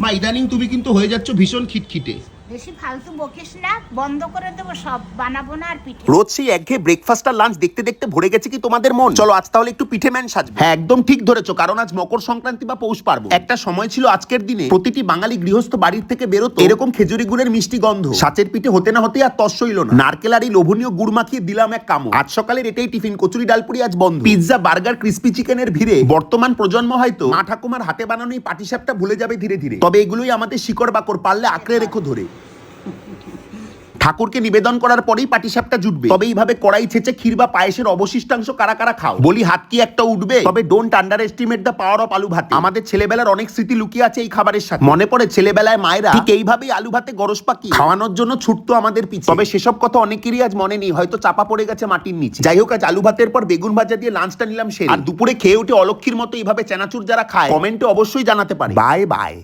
মা ইদানিং তুমি কিন্তু হয়ে যাচ্ছ ভীষণ খিটখিটে। বেশি ফালতু বকিস না বন্ধ করে দেবো সব বানাবো না আর পিঠে। রোজ সেই একঘেয়ে ব্রেকফাস্ট আর লাঞ্চ দেখতে দেখতে ভরে গেছে কি তোমাদের মন? চলো আজ তাহলে একটু পিঠে ম্যান সাজবে। হ্যাঁ একদম ঠিক ধরেছো কারণ আজ মকর সংক্রান্তি বা পৌষ পার্বণ। একটা সময় ছিল আজকের দিনে প্রতিটি বাঙালি গৃহস্থ বাড়ির থেকে বেরোতো। এরকম খেজুরি গুড়ের মিষ্টি গন্ধ। সাচের পিঠে হতে না হতে আর তস হইল না। নারকেল আর এই লোভনীয় গুড় মাখিয়ে দিলাম এক কামো আজ সকালের এটাই টিফিন কচুরি ডালপুরি আজ বন্ধ। পিৎজা বার্গার ক্রিস্পি চিকেনের ভিড়ে। বর্তমান প্রজন্ম হয়তো মা ঠাকুমার হাতে বানানো এই পাটিসাপটা ভুলে যাবে ধীরে ধীরে। তবে এগুলোই আমাদের শিকড় বাকড় পারলে আঁকড়ে রেখো ধরে। ঠাকুরকে নিবেদন করার পরেই পাটিসাপটা জুটবে। তবে এইভাবে কড়াই ছেচে ক্ষীর বা পায়েসের অবশিষ্টাংশ কারা কারা খাও? বলি, হাত কি একটা উঠবে? তবে don't underestimate the power of aloo bhat. আমাদের ছেলেবেলার অনেক স্মৃতি লুকিয়ে আছে এই খাবারের সাথে। মনে পড়ে ছেলেবেলায় মায়েরা, ঠিক এইভাবেই আলু ভাতে গরস পাকি খাওয়ানোর জন্য ছুটতো আমাদের পিছনে তবে সেসব কথা অনেকেরই আজ মনে নেই, হয়তো চাপা পড়ে গেছে মাটির নিচে। যাই হোক, আজ আলু ভাতের পর বেগুন ভাজা দিয়ে লাঞ্চটা নিলাম সে আর দুপুরে খেয়ে উঠে অলক্ষীর মতো এইভাবে চেনাচুর যারা খায় কমেন্টে অবশ্যই জানাতে পারে। Bye bye